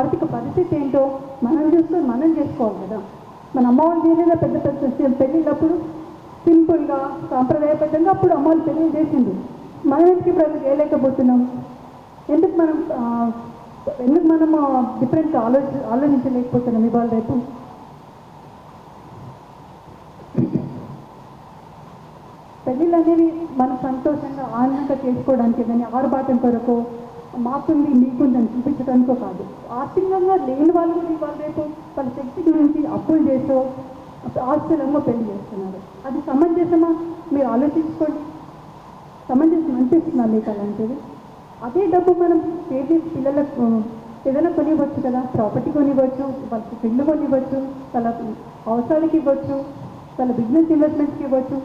ఆర్థిక పరిస్థితి ఏంటో మనం చూసుకొని మనం చేసుకోవాలి కదా. మన అమ్మ చేయలేదా పెద్ద పెద్ద పెళ్ళిళ్ళప్పుడు సింపుల్గా సాంప్రదాయబద్ధంగా అప్పుడు అమ్మవారి పెళ్ళి చేసింది. మనం ఎందుకు ఇప్పుడు చేయలేకపోతున్నాం? ఎందుకు మనం ఎందుకు మనం డిఫరెంట్ ఆలోచి ఆలోచించలేకపోతున్నాం ఇవాళ రేపు? పెళ్ళిళ్ళు అనేవి మనం సంతోషంగా ఆనందంగా చేసుకోవడానికి కానీ ఆరుబాటం కొరకు మాకుంది మీకుందని చూపించడానికో కాదు. ఆర్థికంగా లేని వాళ్ళు కూడా ఇవాళ రేపు వాళ్ళ శక్తి నుంచి అప్పులు చేసో ఆస్తులంగా పెళ్ళి చేస్తున్నారు. అది సమంజసమా? మీరు ఆలోచించుకోండి. సమంజసం అనిపిస్తుందా మీకు అలాంటిది. అదే డబ్బు మనం పే పిల్లలకు ఏదైనా కొనివ్వచ్చు కదా ప్రాపర్టీ కొనివ్వచ్చు వాళ్ళకి పెళ్ళి కొనివ్వచ్చు వాళ్ళ అవసరాలకి ఇవ్వచ్చు వాళ్ళ బిజినెస్ ఇన్వెస్ట్మెంట్స్కి ఇవ్వచ్చు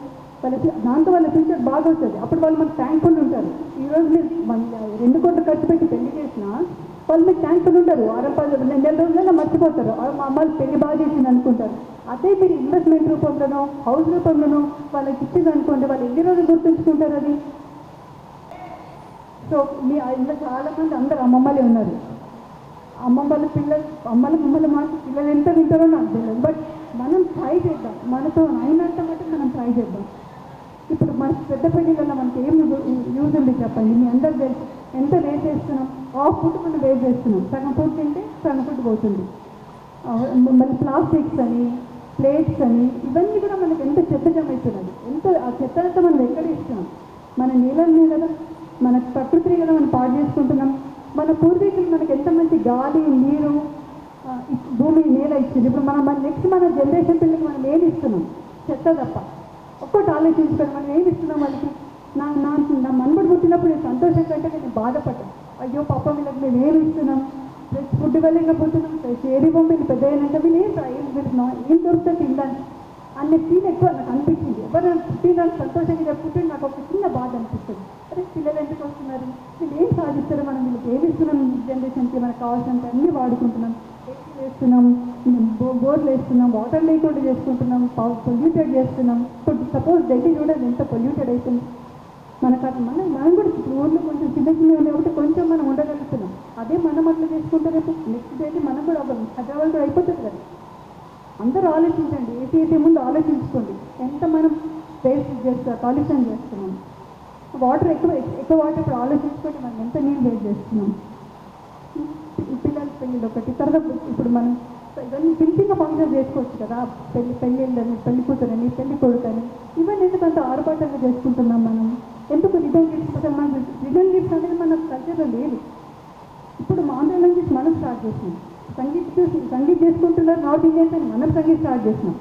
వాళ్ళ దాంతో వాళ్ళ ఫ్యూచర్ బాగా వస్తుంది అప్పుడు వాళ్ళు మనకు థ్యాంక్ఫుల్ ఉంటారు ఈరోజు మీరు రెండు కోట్లు ఖర్చు పెట్టి పెళ్ళి చేసినా వాళ్ళు మీకు థ్యాంక్ఫుల్ ఉంటారు వారం పది నెల రోజులైనా మర్చిపోతారు. మా అమ్మాయిలు పెళ్ళి బాగా చేసింది అనుకుంటారు. అదే మీరు ఇన్వెస్ట్మెంట్ రూపంలోనో హౌస్ రూపంలోనో వాళ్ళకి ఇచ్చింది అనుకోండి వాళ్ళు ఎన్ని రోజులు గుర్తుంచుకుంటారు అది? సో మీ ఇంట్లో చాలా మంది అందరు అమ్మమ్మలే ఉన్నారు. అమ్మమ్మల పిల్లలు అమ్మల మమ్మల్ని మాట పిల్లలు ఎంత వింటారో నాకు తెలియదు. బట్ మనం ట్రై చేద్దాం. మనతో అయినంత మటుకు మనం ట్రై చేద్దాం. ఇప్పుడు మన పెద్ద మనకి ఏం యూజ్ ఉంది చెప్పండి. మీ అందరు తెలుసు. ఎంత వేస్ట్ చేస్తున్నాం? హాఫ్ ఫుడ్ మనం వేస్ట్ చేస్తున్నాం. సగం ఫుడ్ తింటే సగం ఫుడ్ పోతుంది. మళ్ళీ ప్లాస్టిక్స్ అని ప్లేట్స్ అని ఇవన్నీ కూడా మనకి ఎంత చెత్త జమ అవుతున్నది ఎంత ఆ చెత్త మనం ఎక్కడ ఇస్తున్నాం మన నీళ్ళని కదా మన ప్రకృతిని కదా మనం పాడు చేసుకుంటున్నాం. మన పూర్వీకులు మనకి ఎంత మంచి గాలి నీరు భూమి నేల ఇచ్చింది. ఇప్పుడు మనం మన నెక్స్ట్ మన జనరేషన్ పిల్లలకి మనం ఏమి ఇస్తున్నాం? చెత్త తప్ప. ఒక్కటి ఆలోచించుకోండి మనం ఏమి ఇస్తున్నాం వాళ్ళకి నా నా నా మనబడి పుట్టినప్పుడు నేను సంతోషం కంటే నేను బాధపడ్డాను. అయ్యో పాప వీళ్ళకి మేము ఏమి ఇస్తున్నాం? ప్లస్ ఫుడ్ వెళ్ళకపోతున్నాం ప్లస్ ఏది వీళ్ళు పెద్ద అయినాక వీళ్ళు ఏం రా- ఏం పెడుతున్నాం ఏం దొరుకుతుంది తినడానికి అనే ఫీల్ ఎక్కువ నాకు అనిపించింది. ఎవరు పుట్టినానికి సంతోషంగా చెప్పుకుంటే నాకు ఒక చిన్న బాధ అనిపిస్తుంది. అరే పిల్లలు ఎందుకు వస్తున్నారు? వీళ్ళు ఏం సాధిస్తారు? మనం వీళ్ళకి ఏమి ఇస్తున్నాం? జనరేషన్కి మనకు కావాల్సినంత అన్నీ వాడుకుంటున్నాం. ఏం చేస్తున్నాం? బోర్లు వేస్తున్నాం వాటర్ లేకుండా చేసుకుంటున్నాం పొల్యూటెడ్ చేస్తున్నాం. ఇప్పుడు సపోజ్ ఢిల్లీ చూడండి ఎంత పొల్యూటెడ్ అవుతుంది మనకు అది మనం మనం కూడా ఇప్పుడు ఊర్లో కొంచెం చిన్న చిన్న కాబట్టి కొంచెం మనం ఉండగలుగుతున్నాం. అదే మనం అట్లా చేసుకుంటే రేపు నెక్స్ట్ డేకి మనం కూడా అవ్వం హైదరాబాద్ కూడా అయిపోతుంది కదా. అందరూ ఆలోచించండి ఏసీ ఏసీ ముందు ఆలోచించుకోండి. ఎంత మనం వేస్ట్ చేస్తాం కాలుష్యం చేస్తున్నాం. వాటర్ ఎక్కువ ఎక్కువ వాటర్ ఇప్పుడు ఆలోచించుకోండి మనం ఎంత నీళ్ళు వేస్ట్ చేస్తున్నాం. పిల్లల పెళ్ళిళ్ళు ఒకటి తర్వాత ఇప్పుడు మనం ఇవన్నీ సింపుల్గా ఫంక్షన్ చేసుకోవచ్చు కదా. పెళ్ళి పెళ్ళిళ్ళని పెళ్ళి కూతురని పెళ్ళి కొడుకని. ఇవన్నీ ఎందుకు అంత ఆరుపాటంగా చేసుకుంటున్నాం మనం? ఎందుకు రిటర్న్ గిఫ్ట్స్ మనం మన రిటర్న్ గిఫ్ట్స్ అనేది మన కల్చర్లో లేదు ఇప్పుడు మా ఆంధ్ర నుంచి మనం స్టార్ట్ చేసినాం సంగీత్ చూసి సంగీత్ చేసుకుంటున్నారు నార్త్ ఇండియన్స్ అని మనం సంగీత్ స్టార్ట్ చేసినాం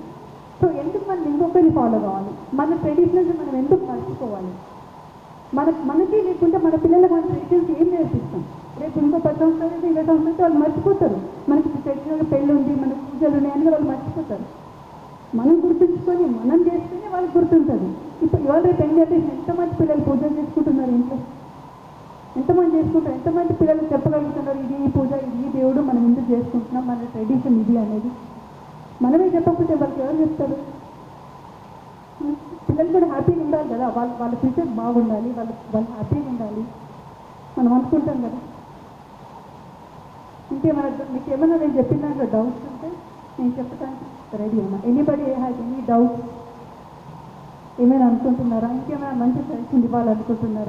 సో ఎందుకు మనం ఇంకొకరిని ఫాలో కావాలి? మన ట్రెడిషనల్స్ మనం ఎందుకు మర్చిపోవాలి? మన మనకి లేకుంటే మన పిల్లలకు మన ట్రెడిషన్స్ ఏం నేర్పిస్తాం? రేపు ఇంకో పది సంవత్సరాలు అయితే ఇరవై సంవత్సరాలు వాళ్ళు మర్చిపోతారు. మనకి ట్రెడిషనల్ పెళ్ళి ఉంది మన పూజలు ఉన్నాయి అని వాళ్ళు మర్చిపోతారు. మనం గుర్తుంచుకొని మనం చేస్తేనే వాళ్ళకి గుర్తుంటుంది. ఇప్పుడు ఇవాళ రేపు ఏం జనరేషన్ ఎంతమంది పిల్లలు పూజలు చేసుకుంటున్నారు ఇంట్లో? ఎంతమంది చేసుకుంటారు? ఎంతమంది పిల్లలు చెప్పగలుగుతున్నారు? ఇది ఈ పూజ ఇది ఈ దేవుడు మనం ఎందుకు చేసుకుంటున్నాం మన ట్రెడిషన్ ఇది అనేది. మనమే చెప్పకపోతే వాళ్ళకి ఎవరు చెప్తారు? పిల్లలు కూడా హ్యాపీగా ఉండాలి కదా. వాళ్ళ వాళ్ళ ఫ్యూచర్ బాగుండాలి వాళ్ళ వాళ్ళు హ్యాపీగా ఉండాలి. మనం అనుకుంటాం కదా. ఇంకేమైనా మీకు ఏమైనా నేను చెప్పిన దాంట్లో డౌట్స్ ఉంటే నేను చెప్పడానికి రెడీ ఉన్నా. ఎనీబడి హ్యాస్ ఎనీ డౌట్స్ ఏమైనా అనుకుంటున్నారా? ఇంకేమైనా మంచి సజెషన్ ఇవ్వాలనుకుంటున్నారా?